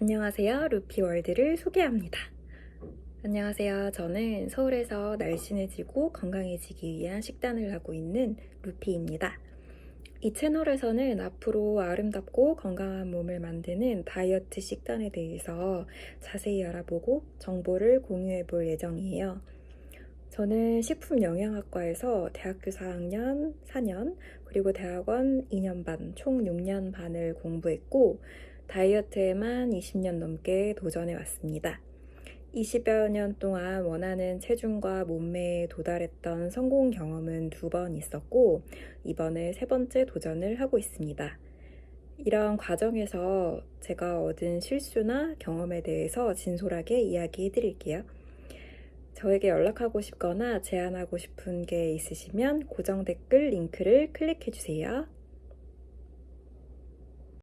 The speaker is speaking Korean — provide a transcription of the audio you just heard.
안녕하세요. 루피월드를 소개합니다. 안녕하세요. 저는 서울에서 날씬해지고 건강해지기 위한 식단을 하고 있는 루피입니다. 이 채널에서는 앞으로 아름답고 건강한 몸을 만드는 다이어트 식단에 대해서 자세히 알아보고 정보를 공유해 볼 예정이에요. 저는 식품영양학과에서 대학교 4학년 4년, 그리고 대학원 2년 반, 총 6년 반을 공부했고, 다이어트에만 20년 넘게 도전해 왔습니다. 20여 년 동안 원하는 체중과 몸매에 도달했던 성공 경험은 두 번 있었고, 이번에 세 번째 도전을 하고 있습니다. 이런 과정에서 제가 얻은 실수나 경험에 대해서 진솔하게 이야기해 드릴게요. 저에게 연락하고 싶거나 제안하고 싶은 게 있으시면 고정 댓글 링크를 클릭해 주세요.